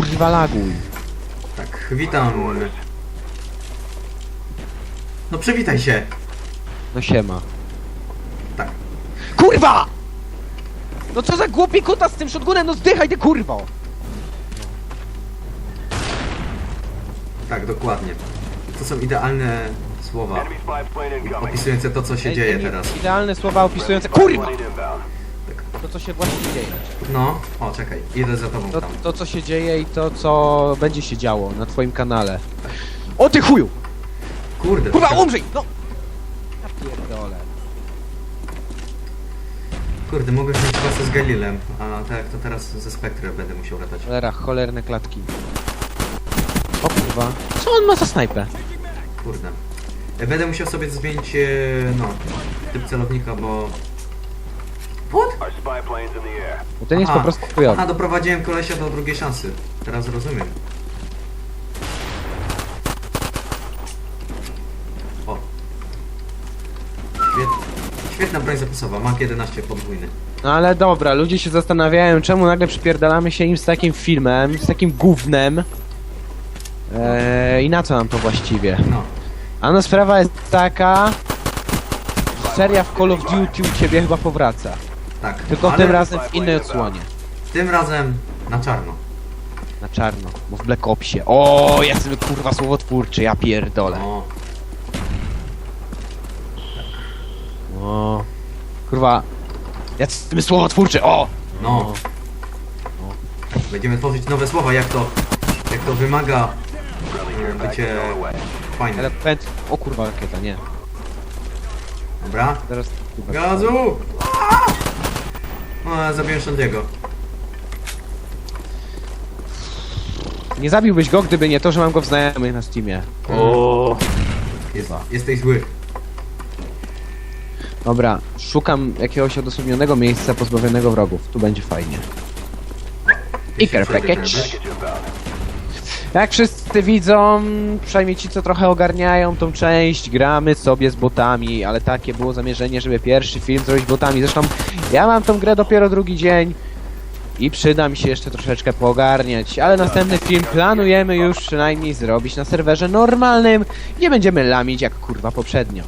kurwa laguj. Tak, witam. No przywitaj się. No siema. Tak. Kurwa! No co za głupi kuta z tym shotgunem, no zdychaj ty kurwo! Tak, dokładnie. To są idealne słowa opisujące to, co się dzieje teraz. Idealne słowa opisujące... KURWA! To co się właśnie dzieje. No, o czekaj, idę za tobą To, tam. to co się dzieje i to co będzie się działo na twoim kanale. O ty chuju! Kurde, Kurwa, trochę- umrzyj! No! Ja pierdolę. kurde, mogę wziąć klasę z Galilem, a tak to teraz ze Spectre będę musiał latać. Cholera, cholerne klatki. O kurwa. Co on ma za snajpę? Kurde. E, Będę musiał sobie zmienić, e, no, typ celownika, bo... What? Our spy plane's in the air. Bo ten jest Aha. po prostu chujowy. Aha, doprowadziłem kolesia do drugiej szansy. Teraz rozumiem. O. Świet... Świetna broń zapasowa, Mach 11 podwójny. No ale dobra, ludzie się zastanawiają, czemu nagle przypierdalamy się im z takim filmem, z takim gównem. Eee, I na co nam to właściwie? No. A no sprawa jest taka... Seria w Call of Duty u ciebie chyba powraca. Tak. Tylko ale tym razem w innej odsłonie. Tym razem na czarno. Na czarno, bo w Black Opsie. O, jak sobie kurwa słowotwórczy, ja pierdolę. O. O. Kurwa. Jak sobie słowotwórczy, o! No. Będziemy tworzyć nowe słowa, jak to... Jak to wymaga... e, Bycie... Fajne. Ale pęd... O kurwa, rakieta, nie. Dobra. Teraz... Gazu! O, zabiłem Shandiego. Nie zabiłbyś go, gdyby nie to, że mam go w znajomych na Steamie. Jest, jesteś zły. Dobra, szukam jakiegoś odosobnionego miejsca pozbawionego wrogów. Tu będzie fajnie. I care package. Jak wszyscy widzą, przynajmniej ci co trochę ogarniają tą część, gramy sobie z botami, ale takie było zamierzenie, żeby pierwszy film zrobić botami. Zresztą ja mam tą grę dopiero drugi dzień i przyda mi się jeszcze troszeczkę poogarniać, ale następny film planujemy już przynajmniej zrobić na serwerze normalnym. Nie będziemy lamić jak kurwa poprzednio.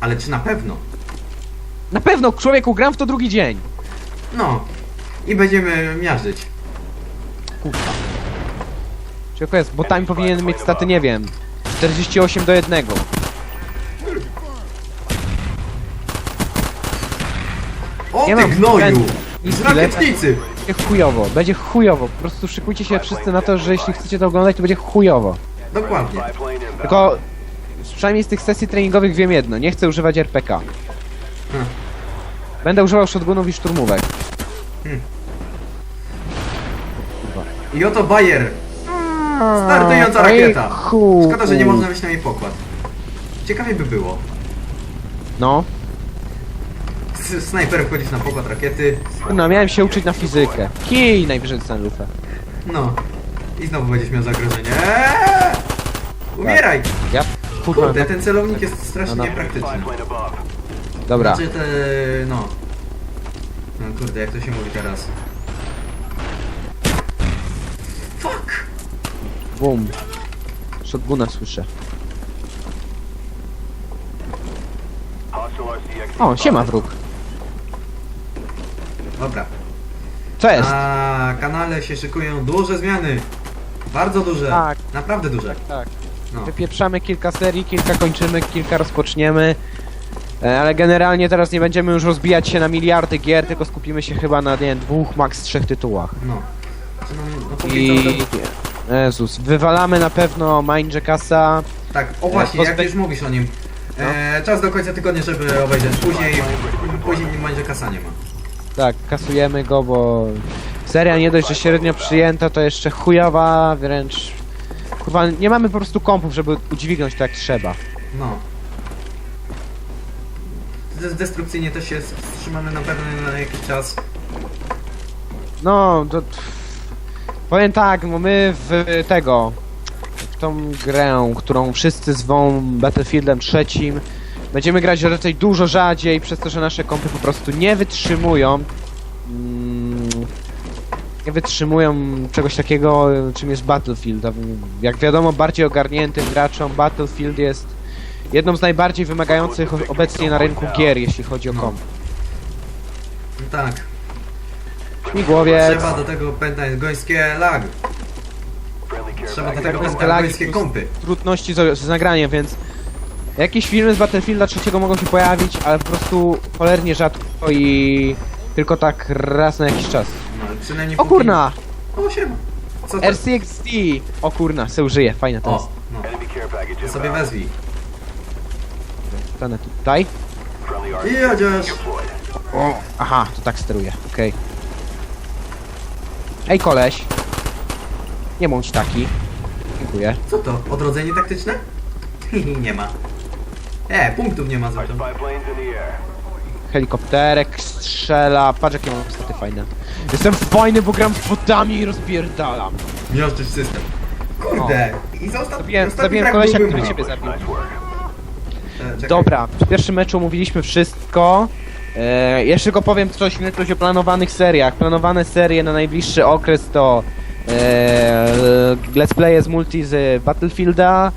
Ale czy na pewno? Na pewno, człowieku, gram w to drugi dzień. No. I będziemy miażdżyć. Kurwa. Człowieku jest, botami powinien mieć staty, nie wiem, 48 do 1. O Nie ty mam gnoju! względu. Z rakietnicy! Będzie chujowo, będzie chujowo. Po prostu szykujcie się wszyscy na to, że jeśli chcecie to oglądać, to będzie chujowo. Dokładnie. Tylko, przynajmniej z tych sesji treningowych wiem jedno, nie chcę używać RPK. Hmm. Będę używał shotgunów i szturmówek. I oto Bayer. Startująca rakieta. chu- Szkoda, że nie można wejść na jej pokład. Ciekawie by było. No, S- Snajper wchodzić na pokład rakiety. no miałem się uczyć na fizykę. Kij, najwyżej dostanę lufę. No. I znowu będziesz miał zagrożenie. Eee! Umieraj! Ja, kurwa, Kurde, ten celownik jest strasznie No, no. niepraktyczny. Dobra. Znaczy te... no... No kurde, jak to się mówi teraz? Bum. Shotguna słyszę. O, siema wróg. Dobra. Co jest? Na kanale się szykują duże zmiany. Bardzo duże. Tak. Naprawdę duże. Tak. No. Wypieprzamy kilka serii, kilka kończymy, kilka rozpoczniemy. E, Ale generalnie teraz nie będziemy już rozbijać się na miliardy gier, tylko skupimy się chyba na nie, dwóch, max trzech tytułach. No. Znaczy, no, no I... Jezus, wywalamy na pewno Mind Jackasa. Tak, o właśnie, jak już mówisz o nim. No. E, czas do końca tygodnia, żeby obejrzeć. Później, później nie będzie kasa nie ma. Tak, kasujemy go, bo seria nie dość, że średnio przyjęta, to jeszcze chujowa, wręcz... Kurwa, nie mamy po prostu kompów, żeby udźwignąć to jak trzeba. No. Des- Destrukcyjnie też się wstrzymamy na pewno na jakiś czas. No, to... Powiem tak, no my w tego... W tą grę, którą wszyscy zwą Battlefieldem trzecim, będziemy grać raczej dużo rzadziej, przez to, że nasze kompy po prostu nie wytrzymują. Mm, nie wytrzymują czegoś takiego, czym jest Battlefield. Jak wiadomo, bardziej ogarniętym graczom Battlefield jest jedną z najbardziej wymagających obecnie na rynku gier, jeśli chodzi o komp. No tak. Śmigłowiec, Trzeba do tego pamiętać gońskie lag. Trzeba do tego Gońskie pamiętać lagi gońskie plus- kompy. trudności z, z nagraniem, więc jakieś filmy z Battlefielda trzeciego mogą się pojawić, ale po prostu cholernie rzadko i tylko tak raz na jakiś czas. No, przynajmniej O póki- kurna! O siema. Co to? RCXD! O kurna, se użyje, fajne to jest. O, no. To sobie wezwij. Stanę tutaj. I jedziesz. aha, to tak steruję, okej. Ej koleś. Nie bądź taki. Dziękuję. Co to? Odrodzenie taktyczne? nie ma. E, punktów nie ma za to. Helikopterek strzela, patrz jakie mam staty fajne. Jestem fajny, bo gram z botami i rozpierdalam. Miażdżysz system. Kurde. I za ostatni, Zabiłem, ostatni zabiłem frag kolesia, byłbym- który ciebie zabił. E, czekaj. Dobra, w pierwszym meczu omówiliśmy wszystko. E, jeszcze tylko powiem coś, coś o planowanych seriach. Planowane serie na najbliższy okres to e, Let's Play z multi z Battlefielda,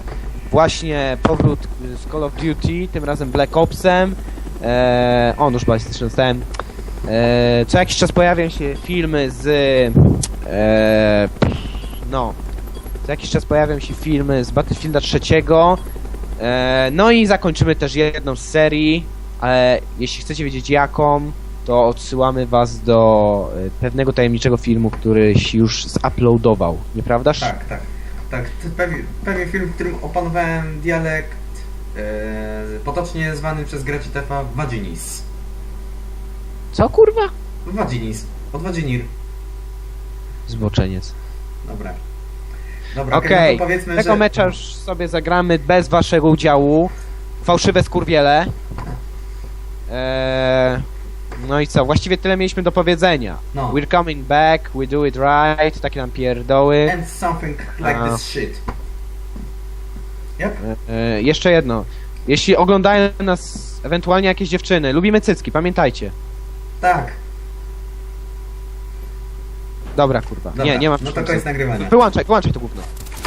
właśnie powrót z Call of Duty, tym razem Black Opsem, e, o nóż balistyczny dostałem. E, co jakiś czas pojawiają się filmy z e, no co jakiś czas pojawiają się filmy z Battlefielda trzeciego. E, no i zakończymy też jedną z serii, ale jeśli chcecie wiedzieć jaką, to odsyłamy was do e, pewnego tajemniczego filmu, który się już zuploadował, nieprawdaż? Tak, tak. Tak, pewien, pewien film, w którym opanowałem dialekt e, potocznie zwany przez graczy TF Vaginis. Co kurwa? Vaginis. Od Vaginir. Zboczeniec. Dobra. Dobra, Okej, okay, no to powiedzmy, tego że... mecza już sobie zagramy bez waszego udziału. Fałszywe skurwiele. Eee, no i co? Właściwie tyle mieliśmy do powiedzenia. No. We're coming back, we do it right, takie nam pierdoły. And something like A. this shit. Yep. E, jeszcze jedno. Jeśli oglądają nas ewentualnie jakieś dziewczyny, lubimy cycki, pamiętajcie. Tak. Dobra, kurwa. Dobra. Nie, nie mam. No to koniec nagrywania. Wyłączaj, wyłączaj to gówno.